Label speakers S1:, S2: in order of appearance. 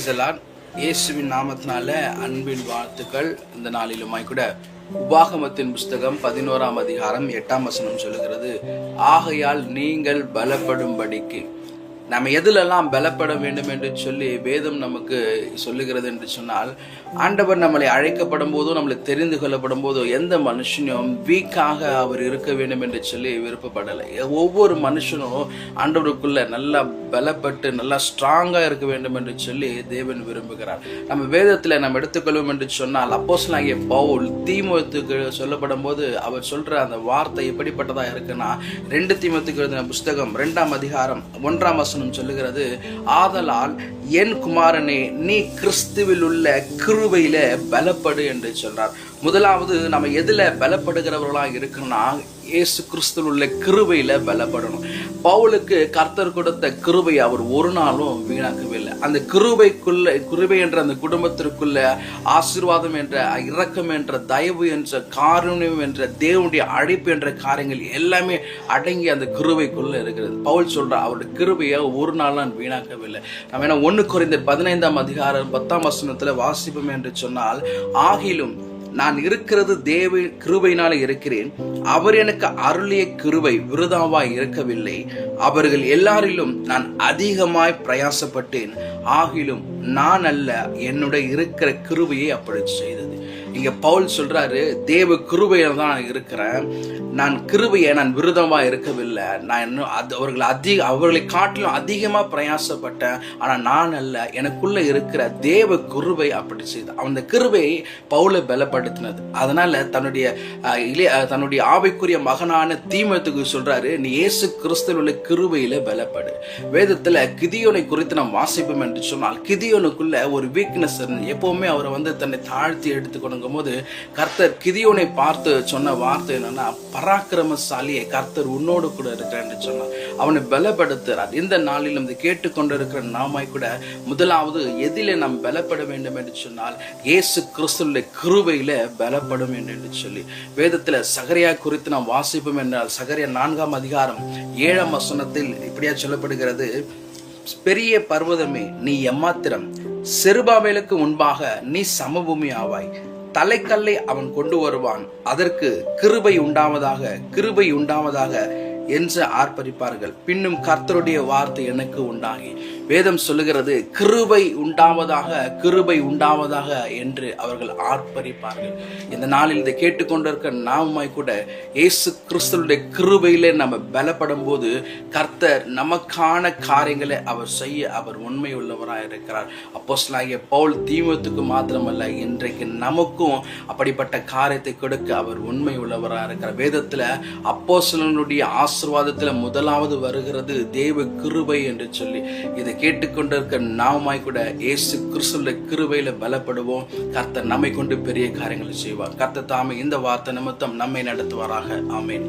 S1: இதெல்லாம் இயேசுவின் நாமத்தினால அன்பின் வாழ்த்துக்கள் இந்த நாளிலுமாய் கூட. உபாகமத்தின் புஸ்தகம் பதினோராம் அதிகாரம் எட்டாம் வசனம் சொல்லுகிறது. ஆகையால் நீங்கள் பலப்படும்படிக்கு. நம்ம எதிலெல்லாம் பலப்பட வேண்டும் என்று சொல்லி வேதம் நமக்கு சொல்லுகிறது என்று சொன்னால் ஆண்டவர் நம்மளை அழைக்கப்படும் போதோ நம்மளை தெரிந்து கொள்ளப்படும் போதோ எந்த மனுஷனும் வீக்காக அவர் இருக்க வேண்டும் என்று சொல்லி விருப்பப்படலை. ஒவ்வொரு மனுஷனும் ஆண்டவருக்குள்ள நல்லா பலப்பட்டு நல்லா ஸ்ட்ராங்காக இருக்க வேண்டும் என்று சொல்லி தேவன் விரும்புகிறார். நம்ம வேதத்தில் நம்ம எடுத்துக்கொள்வோம் என்று சொன்னால் அப்போஸ்தலனாகிய பவுல் தீமோத்துக்கு சொல்லப்படும் போது அவர் சொல்ற அந்த வார்த்தை எப்படிப்பட்டதாக இருக்குன்னா ரெண்டு தீமத்துக்கு எழுதின புஸ்தகம் ரெண்டாம் அதிகாரம் ஒன்றாம் வசனம் சொல்லுகிறது ஆதலால் என் குமாரனே நீ கிறிஸ்துவில் உள்ள கிருபையில பலப்படு என்று சொல்றார். முதலாவது நம்ம எதில் பலப்படுகிறவர்களாக இருக்கணும்னா இயேசு கிறிஸ்துவில் உள்ள கிருவையில் பலப்படணும். பவுலுக்கு கர்த்தர் கொடுத்த கிருவை அவர் ஒரு நாளும் வீணாக்கவில்லை. அந்த கிருவைக்குள்ள கிருவை என்ற அந்த குடும்பத்திற்குள்ள ஆசீர்வாதம் என்ற இரக்கம் என்ற தயவு என்ற காரணம் என்ற தேவனுடைய அழைப்பு என்ற காரியங்கள் எல்லாமே அடங்கி அந்த கிருபைக்குள்ள இருக்கிறது. பவுல் சொல்ற அவருடைய கிருவையை ஒரு நாள் நான் வீணாக்கவில்லை. நம்ம என்ன ஒன்று குறைந்த பதினைந்தாம் அதிகாரம் பத்தாம் வசனத்தில் வாசிப்போம் என்று சொன்னால் ஆகிலும் நான் இருக்கிறது தேவ கிருபையினால இருக்கிறேன். அவர் எனக்கு அருளிய கிருபை விருதாவாய் இருக்கவில்லை. அவர்கள் எல்லாரிலும் நான் அதிகமாய் பிரயாசப்பட்டேன். ஆகிலும் நான் அல்ல என்னுடைய இருக்கிற கிருபையை அப்படி செய்தது. இங்க பவுல் சொல்றாரு தேவ கிருபையில தான் நான் இருக்கிறேன். நான் கிருபையை நான் விருதமா இருக்கவில்லை. நான் இன்னும் அது அவர்கள் அதிக அவர்களை காட்டிலும் அதிகமா பிரயாசப்பட்டேன். ஆனா நான் அல்ல எனக்குள்ள இருக்கிற தேவ கிருபை அப்படி செய்து அந்த கிருபை பவுலை பலப்படுத்தினது. அதனால தன்னுடைய இளைய தன்னுடைய ஆவைக்குரிய மகனான தீமத்துக்கு சொல்றாரு நீ இயேசு கிறிஸ்துவில் உள்ள கிருபையில பலப்படு. வேதத்துல கிதியோனை குறித்து நாம் வாசிப்போம் என்று சொன்னால் கிதியோனுக்குள்ள ஒரு வீக்னஸ் இருந்து எப்பவுமே அவரை வந்து தன்னை தாழ்த்தி எடுத்துக்கணுங்க போது கர்த்தர் கிதியோனை பார்த்து சொன்ன வார்த்தை என்னன்னா பராக்கிரமசாலியை கர்த்தர் உன்னோடு கூட இருக்கிறார் என்று சொன்னார். அவனை பலப்படுத்துறார். இந்த நாளில் இந்த கேட்டுக்கொண்டிருக்கிற நாமாய் கூட முதலாவது எதிலே நாம் பலப்பட வேண்டும் என்று சொன்னால் இயேசு கிறிஸ்துவின் கிருபையில பலப்படும் என்று சொல்லி. வேதத்துல சகரியா குறித்து நாம் வாசிப்போம் என்றால் சகரியா நான்காம் அதிகாரம் ஏழாம் வசனத்தில் இப்படியா சொல்லப்படுகிறது பெரிய பர்வதமே நீ எம்மாத்திரம் செருபாவேலுக்கு முன்பாக நீ சமபூமி ஆவாய். தலைக்கல்லை அவன் கொண்டு வருவான். அதற்கு கிருபை உண்டாவதாக கிருபை உண்டாவதாக என்று ஆர்ப்பரிப்பார்கள். பின்னும் கர்த்தருடைய வார்த்தை எனக்கு உண்டாகி. வேதம் சொல்லுகிறது கிருபை உண்டாவதாக கிருபை உண்டாவதாக என்று அவர்கள் ஆர்ப்பரிப்பார்கள். இந்த நாளில் இதை கேட்டுக்கொண்டிருக்க நாமுமாய் கூட இயேசு கிறிஸ்தனுடைய கிருபையிலே நம்ம பலப்படும் போது கர்த்தர் நமக்கான காரியங்களை அவர் செய்ய அவர் உண்மை உள்ளவராக இருக்கிறார். அப்போஸ்தலனாகிய பவுல் தீமத்துக்கு மாத்திரமல்ல இன்றைக்கு நமக்கும் அப்படிப்பட்ட காரியத்தை கொடுக்க அவர் உண்மை உள்ளவராக இருக்கிறார். வேதத்துல ஆசை ஆசிர்வாதத்தில் முதலாவது வருகிறது தேவ கிருபை என்று சொல்லி. இதை கேட்டுக்கொண்டிருக்க நாமாய் கூட இயேசு கிறிஸ்துவின் கிருபையில பலப்படுவோம். கர்த்தர் நம்மை கொண்டு பெரிய காரியங்களை செய்வார். கர்த்தர் தாமே இந்த வார்த்தை நிமித்தம் நம்மை நடத்துவாராக. ஆமேன்.